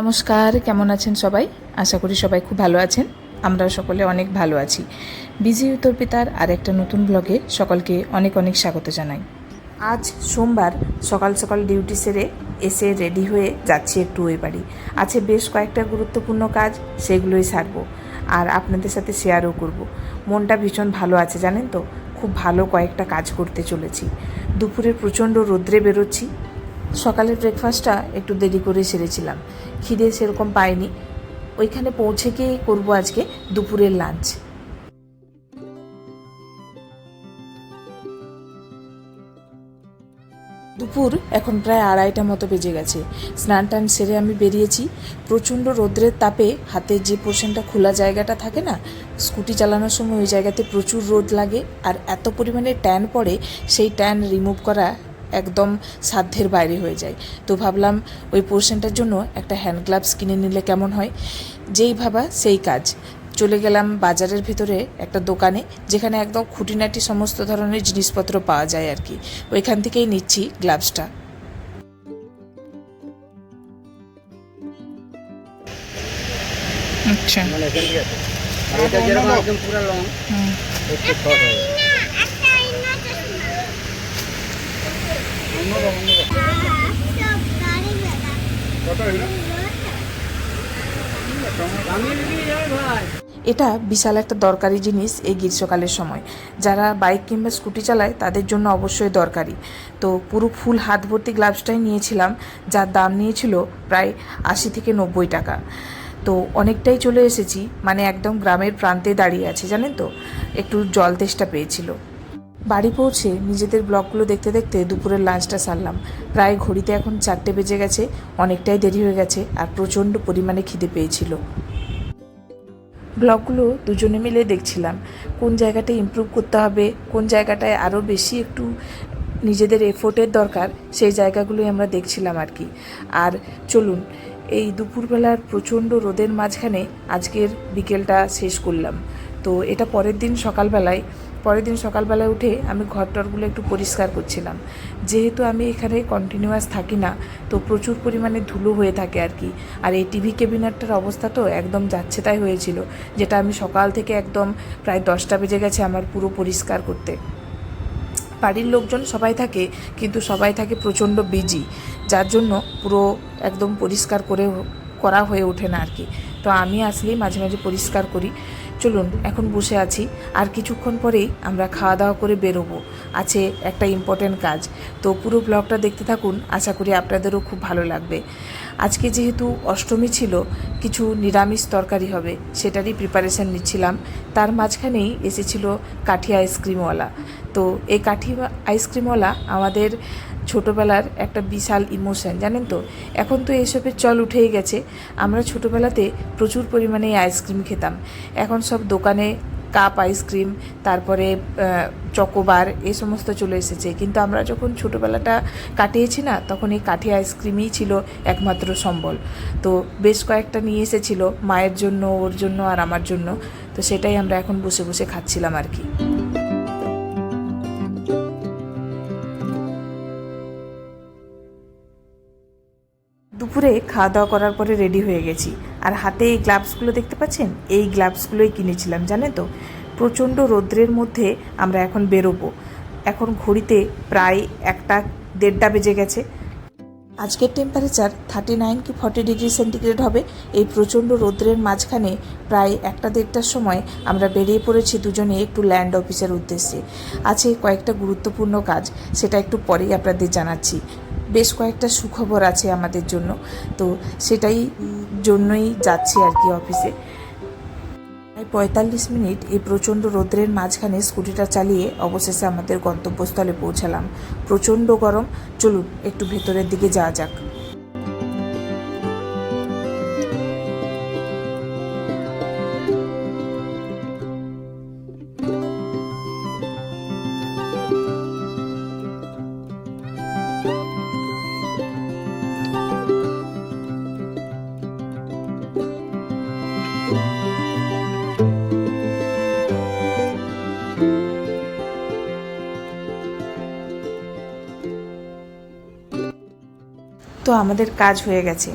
নমস্কার, কেমন আছেন সবাই? আশা করি সবাই খুব ভালো আছেন। আমরাও সকলে অনেক ভালো আছি। বিজি উত্তর পিতার আর একটা নতুন ব্লগে সকলকে অনেক অনেক স্বাগত জানাই। আজ সোমবার সকাল সকাল ডিউটি সেরে এসে রেডি হয়ে যাচ্ছি একটু ওই বাড়ি। আছে বেশ কয়েকটা গুরুত্বপূর্ণ কাজ, সেগুলোই সারবো আর আপনাদের সাথে শেয়ারও করব। মনটা ভীষণ ভালো আছে, জানেন তো? খুব ভালো কয়েকটা কাজ করতে চলেছি। দুপুরে প্রচণ্ড রোদ্রে বেরোচ্ছি সকালের ব্রেকফাস্টটা একটু দেরি করে সেরেছিলাম। খিদে সেরকম পাইনি। ওইখানে পৌঁছে গিয়ে করব আজকে? দুপুরের লাঞ্চ দুপুর এখন প্রায় আড়াইটা মতো বেজে গেছে। স্নান টান সেরে আমি বেরিয়েছি। প্রচণ্ড রোদ্রের তাপে হাতের যে পোর্শনটা খোলা জায়গাটা থাকে না, স্কুটি চালানোর সময় ওই জায়গাতে প্রচুর রোদ লাগে। আর এত পরিমাণে ট্যান পড়ে, সেই ট্যান রিমুভ করা একদম সাধ্যের বাইরে হয়ে যায়। তো ভাবলাম ওই পোর্শনটার জন্য একটা হ্যান্ড গ্লাভস কিনে নিলে কেমন হয়? যেই ভাবা সেই কাজ। চলে গেলাম বাজারের ভিতরে একটা দোকানে যেখানে একদম খুঁটিনাটি সমস্ত ধরনের জিনিসপত্র পাওয়া যায় আর কি। ওইখান থেকেই নিচ্ছি গ্লাভসটা। আচ্ছা মানে এখান থেকে আছে আর এটা বিশাল একটা দরকারি জিনিস এই গ্রীষ্মকালের সময়। যারা বাইক কিংবা স্কুটি চালায়, তাদের জন্য অবশ্যই দরকারি। তো পুরো ফুল হাত ভর্তি গ্লাভসটাই নিয়েছিলাম, যার দাম নিয়েছিল প্রায় আশি থেকে নব্বই টাকা। তো অনেকটাই চলে এসেছি মানে একদম গ্রামের প্রান্তে দাঁড়িয়ে আছে, জানেন তো? একটু জল তেষ্টা পেয়েছিল। বাড়ি পৌঁছে নিজেদের ব্লগগুলো দেখতে দেখতে দুপুরের লাঞ্চটা সারলাম। প্রায় ঘড়িতে এখন চারটে বেজে গেছে, অনেকটাই দেরি হয়ে গেছে আর প্রচণ্ড পরিমাণে খিদে পেয়েছিল। ব্লগগুলো দুজনে মিলে দেখছিলাম, কোন জায়গাটা ইমপ্রুভ করতে হবে, কোন জায়গাটায় আরও বেশি একটু নিজেদের এফোর্টের দরকার, সেই জায়গাগুলোই আমরা দেখছিলাম আর কি। আর চলুন, এই দুপুরবেলার প্রচণ্ড রোদের মাঝখানে আজকের বিকেলটা শেষ করলাম। তো এটা পরের দিন সকালবেলায় পরের দিন সকালবেলায় উঠে আমি ঘরটরগুলো একটু পরিষ্কার করছিলাম। যেহেতু আমি এখানে কন্টিনিউয়াস থাকি না, তো প্রচুর পরিমাণে ধুলো হয়ে থাকে আর কি। আর এই টিভি ক্যাবিনেটটার অবস্থা তো একদম যাচ্ছে তাই হয়েছিল, যেটা আমি সকাল থেকে একদম প্রায় দশটা বেজে গেছে আমার পুরো পরিষ্কার করতে। বাড়ির লোকজন সবাই থাকে, কিন্তু সবাই থাকে প্রচণ্ড বিজি যার জন্য পুরো একদম পরিষ্কার করে করা হয়ে ওঠে না আর কি। তো আমি আসলেই মাঝে মাঝে পরিষ্কার করি। চলুন, এখন বসে আছি। আর কিছুক্ষণ পরেই আমরা খাওয়া দাওয়া করে বেরোবো। আছে একটা ইম্পর্ট্যান্ট কাজ। তো পুরো ব্লগটা দেখতে থাকুন। আশা করি আপনাদেরও খুব ভালো লাগবে। আজকে যেহেতু অষ্টমী ছিল, কিছু নিরামিষ তরকারি হবে, সেটারই প্রিপারেশান নিচ্ছিলাম। তার মাঝখানেই এসেছিল কাঠি আইসক্রিমওয়ালা তো এই কাঠি আইসক্রিমওয়ালা আমাদের ছোটোবেলার একটা বিশাল ইমোশন জানেন তো? এখন তো এসবের চল উঠেই গেছে। আমরা ছোটোবেলাতে প্রচুর পরিমাণে আইসক্রিম খেতাম। এখন সব দোকানে কাপ আইসক্রিম তারপরে চকোবার এ সমস্ত চলে এসেছে। কিন্তু আমরা যখন ছোটোবেলাটা কাটিয়েছি না, তখন এই কাঠি আইসক্রিমই ছিল একমাত্র সম্বল। তো বেশ কয়েকটা নিয়ে এসেছিল, মায়ের জন্য, ওর জন্য আর আমার জন্য। তো সেটাই আমরা এখন বসে বসে খাচ্ছিলাম আর কি। দুপুরে খাওয়া দাওয়া করার পরে রেডি হয়ে গেছি। আর হাতে এই গ্লাভসগুলো দেখতে পাচ্ছেন? এই গ্লাভসগুলোই কিনেছিলাম, জানেন তো? প্রচণ্ড রৌদ্রের মধ্যে আমরা এখন বেরোবো। এখন ঘড়িতে প্রায় একটা দেড়টা বেজে গেছে। আজকের টেম্পারেচার থার্টি নাইন কি ফর্টি ডিগ্রি সেন্টিগ্রেড হবে। এই প্রচণ্ড রৌদ্রের মাঝখানে প্রায় একটা দেড়টার সময় আমরা বেরিয়ে পড়েছি দুজনে একটু ল্যান্ড অফিসের উদ্দেশ্যে। আছে কয়েকটা গুরুত্বপূর্ণ কাজ, সেটা একটু পরেই আপনাদের জানাচ্ছি। বেশ কয়েকটা সুখবর আছে আমাদের জন্য। তো সেটাই জন্যই যাচ্ছি আর কি অফিসে। প্রায় পঁয়তাল্লিশ মিনিট এই প্রচণ্ড রোদ্রের মাঝখানে স্কুটিটা চালিয়ে অবশেষে আমাদের গন্তব্যস্থলে পৌঁছালাম। প্রচণ্ড গরম। চলুন, একটু ভেতরের দিকে যাওয়া যাক। তো আমাদের কাজ হয়ে গেছে।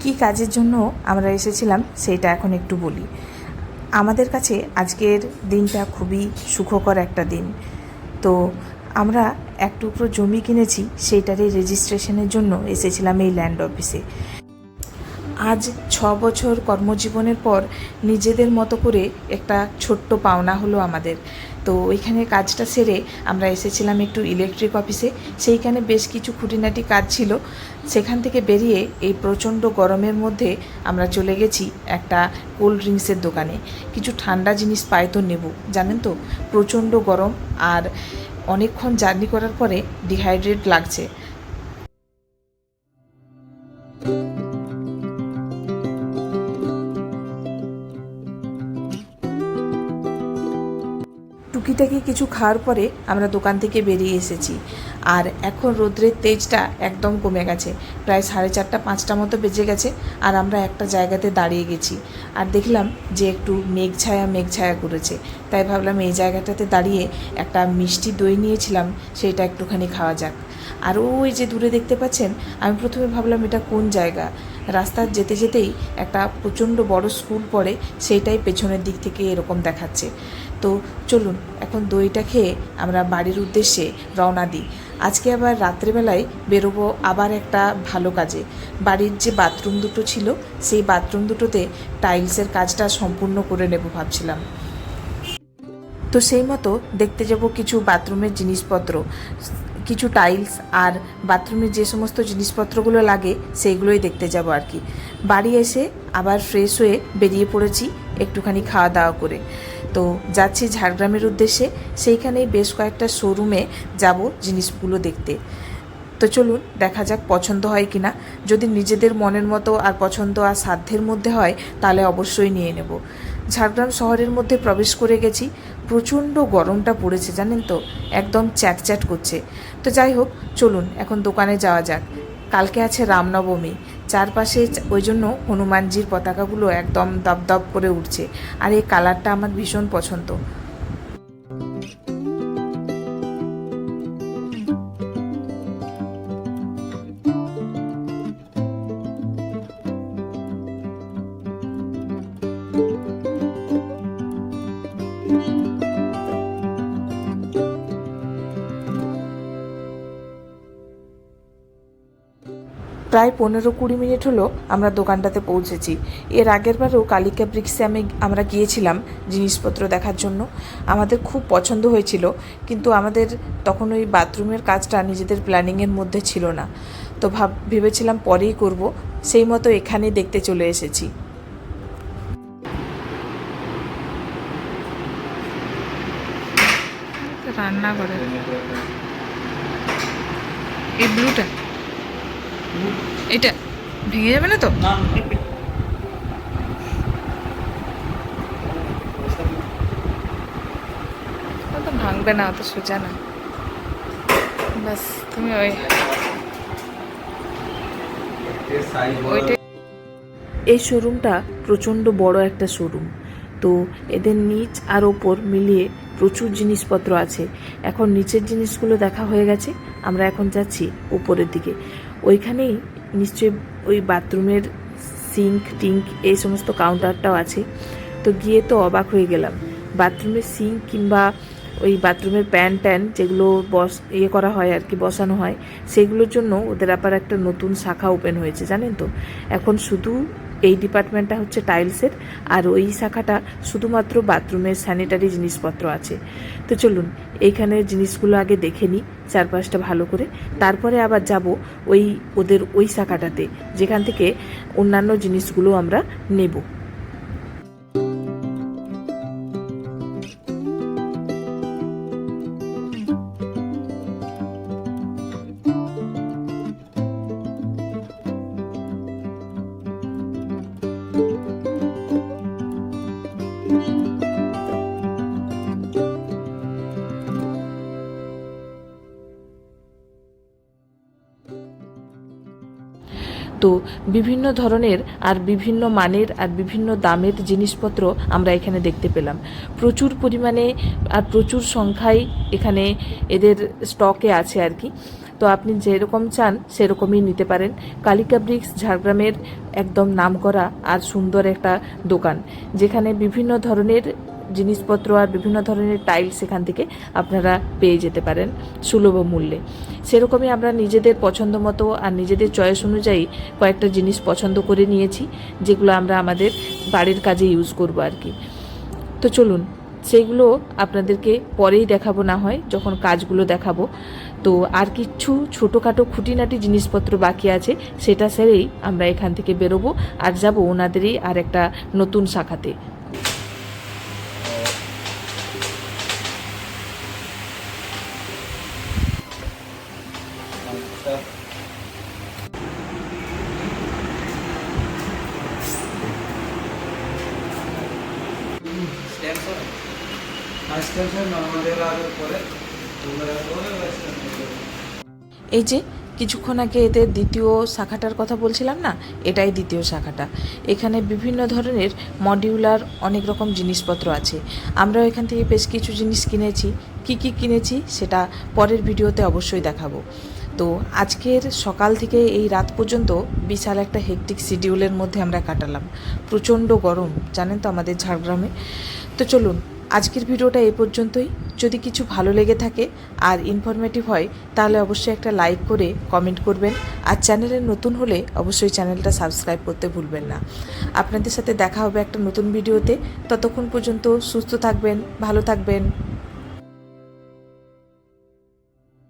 কি কাজের জন্য আমরা এসেছিলাম সেটা এখন একটু বলি। আমাদের কাছে আজকের দিনটা খুবই সুখকর একটা দিন। তো আমরা এক টুকরো জমি কিনেছি সেইটারই রেজিস্ট্রেশনের জন্য এসেছিলাম এই ল্যান্ড অফিসে আজ ছ বছর কর্মজীবনের পর নিজেদের মতো করে একটা ছোট্ট পাওনা হলো আমাদের। তো ওইখানে কাজটা সেরে আমরা এসেছিলাম একটু ইলেকট্রিক অফিসে সেইখানে বেশ কিছু খুঁটিনাটি কাজ ছিল। সেখান থেকে বেরিয়ে এই প্রচণ্ড গরমের মধ্যে আমরা চলে গেছি একটা কোল্ড ড্রিঙ্কসের দোকানে। কিছু ঠান্ডা জিনিস পাই তো নেব, জানেন তো? প্রচণ্ড গরম আর অনেকক্ষণ জার্নি করার পরে ডিহাইড্রেট লাগছে। টুকিটাকি কিছু খাওয়ার পরে আমরা দোকান থেকে বেরিয়ে এসেছি। আর এখন রোদ্রের তেজটা একদম কমে গেছে। প্রায় সাড়ে চারটা, পাঁচটা মতো বেজে গেছে আর আমরা একটা জায়গাতে দাঁড়িয়ে গেছি। আর দেখলাম যে একটু মেঘ ছায়া মেঘ ছায়া করেছে। তাই ভাবলাম এই জায়গাটাতে দাঁড়িয়ে একটা মিষ্টি দই নিয়েছিলাম, সেটা একটুখানি খাওয়া যাক। আর ওই যে দূরে দেখতে পাচ্ছেন, আমি প্রথমে ভাবলাম এটা কোন জায়গা? রাস্তার যেতে যেতেই একটা প্রচণ্ড বড় স্কুল পড়ে, সেইটাই পেছনের দিক থেকে এরকম দেখাচ্ছে। তো চলুন, এখন দইটা খেয়ে আমরা বাড়ির উদ্দেশ্যে রওনা দিই। আজকে আবার রাত্রেবেলায় বেরোবো আবার একটা ভালো কাজে। বাড়ির যে বাথরুম দুটো ছিল, সেই বাথরুম দুটোতে টাইলসের কাজটা সম্পূর্ণ করে নেব ভাবছিলাম। তো সেই মতো দেখতে যাব কিছু বাথরুমের জিনিসপত্র। কিছু টাইলস আর বাথরুমের যে সমস্ত জিনিসপত্রগুলো লাগে, সেইগুলোই দেখতে যাব আর কি। বাড়ি এসে আবার ফ্রেশ হয়ে বেরিয়ে পড়েছি একটুখানি খাওয়া দাওয়া করে। তো যাচ্ছি ঝাড়গ্রামের উদ্দেশ্যে, সেইখানেই বেশ কয়েকটা শোরুমে যাব জিনিসগুলো দেখতে। তো চলুন, দেখা যাক পছন্দ হয় কি না যদি নিজেদের মনের মতো আর পছন্দ আর সাধ্যের মধ্যে হয়, তাহলে অবশ্যই নিয়ে নেব। ঝাড়গ্রাম শহরের মধ্যে প্রবেশ করে গেছি। প্রচণ্ড গরমটা পড়েছে, জানেন তো? একদম চ্যাটচ্যাট করছে। তো যাই হোক, চলুন, এখন দোকানে যাওয়া যাক। কালকে আছে রামনবমী। চারপাশে ওই জন্য হনুমানজির পতাকাগুলো একদম দপদপ করে উঠছে। আর এই কালারটা আমার ভীষণ পছন্দ। প্রায় পনেরো কুড়ি মিনিট হলো আমরা দোকানটাতে পৌঁছেছি। এর আগের বারও কালিকা ব্রিক্সে আমি আমরা গিয়েছিলাম জিনিসপত্র দেখার জন্য। আমাদের খুব পছন্দ হয়েছিল, কিন্তু আমাদের তখন ওই বাথরুমের কাজটা নিজেদের প্ল্যানিংয়ের মধ্যে ছিল না। তো ভাব, ভেবেছিলাম পরেই করব, সেই মতো এখানে দেখতে চলে এসেছি। রান্না করে এই ব্লুটা? এটা ভেঙে যাবে না তো? তো ভাঙবে না অত সোজা না। ব্যাস তুমি ওই এই শোরুমটা প্রচণ্ড বড় একটা শোরুম। তো এদের নিচ আর ওপর মিলিয়ে প্রচুর জিনিসপত্র আছে। এখন নিচের জিনিসগুলো দেখা হয়ে গেছে। আমরা এখন যাচ্ছি উপরের দিকে। ওইখানেই নিশ্চয়ই ওই বাথরুমের সিঙ্ক, টিঙ্ক এই সমস্ত কাউন্টারটাও আছে। তো গিয়ে তো অবাক হয়ে গেলাম। বাথরুমের সিঙ্ক কিংবা ওই বাথরুমের প্যান ট্যান যেগুলো বস ইয়ে করা হয় আর কি, বসানো হয়, সেগুলোর জন্য ওদের আবার একটা নতুন শাখা ওপেন হয়েছে, জানেন তো? এখন শুধু এই ডিপার্টমেন্টটা হচ্ছে টাইলসের, আর ওই শাখাটা শুধুমাত্র বাথরুমের স্যানিটারি জিনিসপত্র আছে। তো চলুন, এইখানে জিনিসগুলো আগে দেখে নিই, চারপাশটা ভালো করে। তারপরে আবার যাব ওই, ওদের ওই শাখাটাতে, যেখান থেকে অন্যান্য জিনিসগুলো আমরা নেব। তো বিভিন্ন ধরনের আর বিভিন্ন মানের আর বিভিন্ন দামের জিনিসপত্র আমরা এখানে দেখতে পেলাম। প্রচুর পরিমাণে আর প্রচুর সংখ্যায় এখানে এদের স্টকে আছে আর কি। তো আপনি যেরকম চান সেরকমই নিতে পারেন। কালিকা ব্রিক্স ঝাড়গ্রামের একদম নামকরা আর সুন্দর একটা দোকান, যেখানে বিভিন্ন ধরনের জিনিসপত্র আর বিভিন্ন ধরনের টাইলস এখান থেকে আপনারা পেয়ে যেতে পারেন সুলভ মূল্যে। সেরকমই আমরা নিজেদের পছন্দ মতো আর নিজেদের চয়েস অনুযায়ী কয়েকটা জিনিস পছন্দ করে নিয়েছি, যেগুলো আমরা আমাদের বাড়ির কাজে ইউজ করব আর কি। তো চলুন, সেগুলো আপনাদেরকে পরেই দেখাবো না হয়, যখন কাজগুলো দেখাবো। তো আর কিছু ছোটোখাটো খুঁটিনাটি জিনিসপত্র বাকি আছে, সেটা সেরেই আমরা এখান থেকে বেরোবো আর যাব ওনাদেরই আর একটা নতুন শাখাতে। এই যে, কিছুক্ষণ আগে এদের দ্বিতীয় শাখাটার কথা বলছিলাম না? এটাই দ্বিতীয় শাখাটা। এখানে বিভিন্ন ধরনের মডিউলার অনেক রকম জিনিসপত্র আছে। আমরাও এখান থেকে বেশ কিছু জিনিস কিনেছি। কি কি কিনেছি সেটা পরের ভিডিওতে অবশ্যই দেখাবো। তো আজকের সকাল থেকে এই রাত পর্যন্ত বিশাল একটা হেকটিক শিডিউলের মধ্যে আমরা কাটালাম। প্রচণ্ড গরম, জানেন তো আমাদের ঝাড়গ্রামে। তো চলুন আজকের ভিডিওটা এ পর্যন্তই। যদি কিছু ভালো লেগে থাকে আর ইনফরমেটিভ হয়, তাহলে অবশ্যই একটা লাইক করে কমেন্ট করবেন। আর চ্যানেলে নতুন হলে অবশ্যই চ্যানেলটা সাবস্ক্রাইব করতে ভুলবেন না। আপনাদের সাথে দেখা হবে একটা নতুন ভিডিওতে ততক্ষণ পর্যন্ত সুস্থ থাকবেন, ভালো থাকবেন।